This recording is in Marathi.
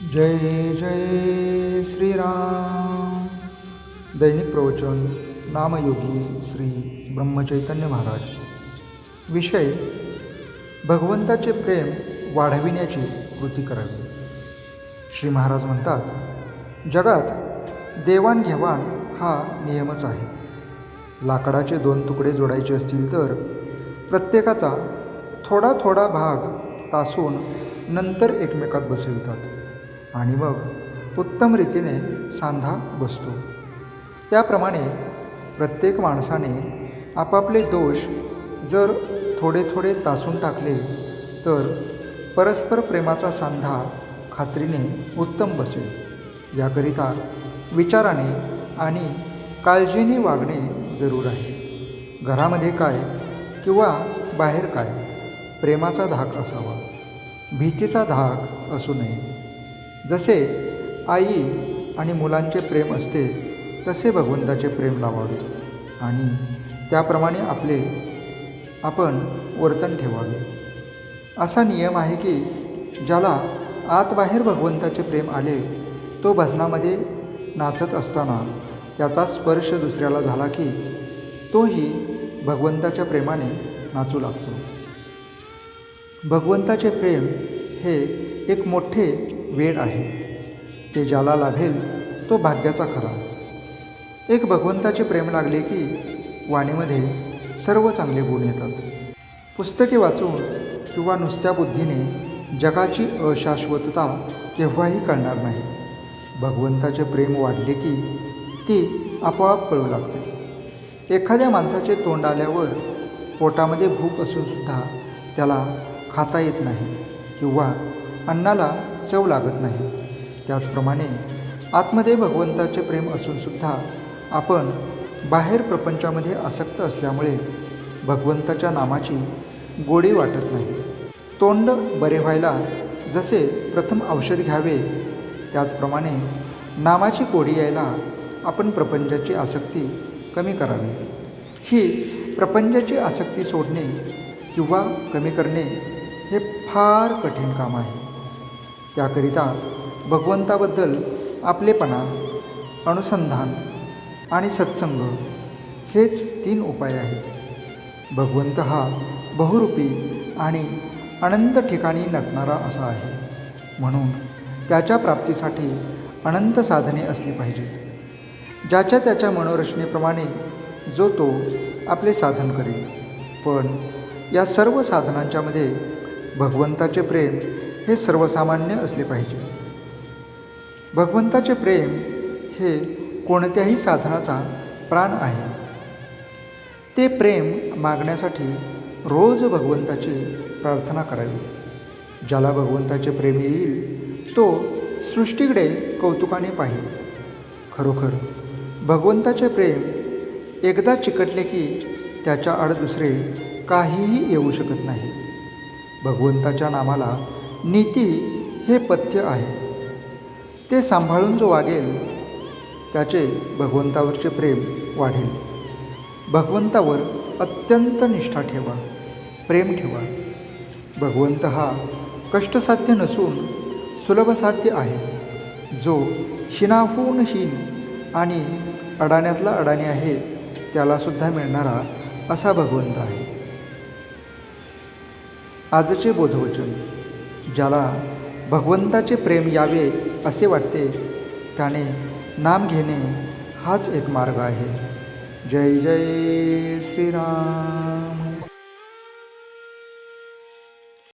जय जय श्रीराम। दैनिक प्रवचन नामयोगी श्री ब्रह्मचैतन्य महाराज। विषय भगवंताचे प्रेम वाढविण्याची कृती करावी। श्री महाराज म्हणतात जगात देवाणघेवाण हा नियमच आहे. लाकडाचे दोन तुकडे जोडायचे असतील तर प्रत्येकाचा थोडा थोडा भाग तासून नंतर एकमेकात बसवितात. आणि मग उत्तम रीतीने सांधा बसतो. त्याप्रमाणे प्रत्येक माणसाने आपापले दोष जर थोडे थोडे तासून टाकले तर परस्पर प्रेमाचा सांधा खात्रीने उत्तम बसेल. याकरिता विचाराने आणि काळजीने वागणे जरूर आहे. घरामध्ये काय किंवा बाहेर काय प्रेमाचा धाक असावा. भीतीचा धाक असू नये. जसे आई आणि मुलांचे प्रेम असते तसे भगवंताचे प्रेम लावावे. आणि त्याप्रमाणे आपले आपण वर्तन ठेवावे. असा नियम आहे की ज्याला आत बाहेर भगवंताचे प्रेम आले तो भजनामध्ये नाचत असताना त्याचा स्पर्श दुसऱ्याला झाला की तोही भगवंताच्या प्रेमाने नाचू लागतो. भगवंताचे प्रेम हे एक मोठे वेड आहे. ते ज्याला लाभेल तो भाग्याचा खरा. एक भगवंताचे प्रेम लागले की वाणीमध्ये सर्व चांगले गुण येतात. पुस्तके वाचून किंवा नुसत्या बुद्धीने जगाची अशाश्वतता केव्हाही कळणार नाही. भगवंताचे प्रेम वाढले की ती आपोआप कळू लागते. एखाद्या माणसाचे तोंड आल्यावर पोटामध्ये भूक असूनसुद्धा त्याला खाता येत नाही किंवा अन्नाला चव लागत नाही. त्याचप्रमाणे आतमध्ये भगवंताचे प्रेम असूनसुद्धा आपण बाहेर प्रपंचामध्ये आसक्त असल्यामुळे भगवंताच्या नामाची गोडी वाटत नाही. तोंड बरे व्हायला जसे प्रथम औषध घ्यावे त्याचप्रमाणे नामाची गोडी यायला आपण प्रपंचाची आसक्ती कमी करावी. ही प्रपंचाची आसक्ती सोडणे किंवा कमी करणे हे फार कठीण काम आहे. त्याकरिता भगवंताबद्दल आपलेपणा अनुसंधान आणि सत्संग हेच तीन उपाय आहेत. भगवंत हा बहुरूपी आणि अनंत ठिकाणी नटणारा असा आहे. म्हणून त्याच्या प्राप्तीसाठी अनंत साधने असली पाहिजेत. ज्याच्या त्याच्या मनोरचनेप्रमाणे जो तो आपले साधन करेल. पण या सर्व साधनांच्यामध्ये भगवंताचे प्रेम हे सर्वसामान्य असले पाहिजे. भगवंताचे प्रेम हे कोणत्याही साधनाचा प्राण आहे. ते प्रेम मागण्यासाठी रोज भगवंताची प्रार्थना करावी. ज्याला भगवंताचे प्रेम येईल तो सृष्टीकडे कौतुकाने पाहिल. खरोखर भगवंताचे प्रेम एकदा चिकटले की त्याच्या आड दुसरे काहीही येऊ शकत नाही. भगवंताच्या नामाला नीती हे पथ्य आहे. ते सांभाळून जो वागेल त्याचे भगवंतावरचे प्रेम वाढेल. भगवंतावर अत्यंत निष्ठा ठेवा प्रेम ठेवा. भगवंत हा कष्टसाध्य नसून सुलभसाध्य आहे. जो शिनाहून हीन आणि अडाण्यातला अडाणी आहे त्यालासुद्धा मिळणारा असा भगवंत आहे. आजचे बोधवचन. ज्याला भगवंताचे प्रेम यावे असे वाटते त्याने नाम घेणे हाच एक मार्ग आहे. जय जय श्रीराम.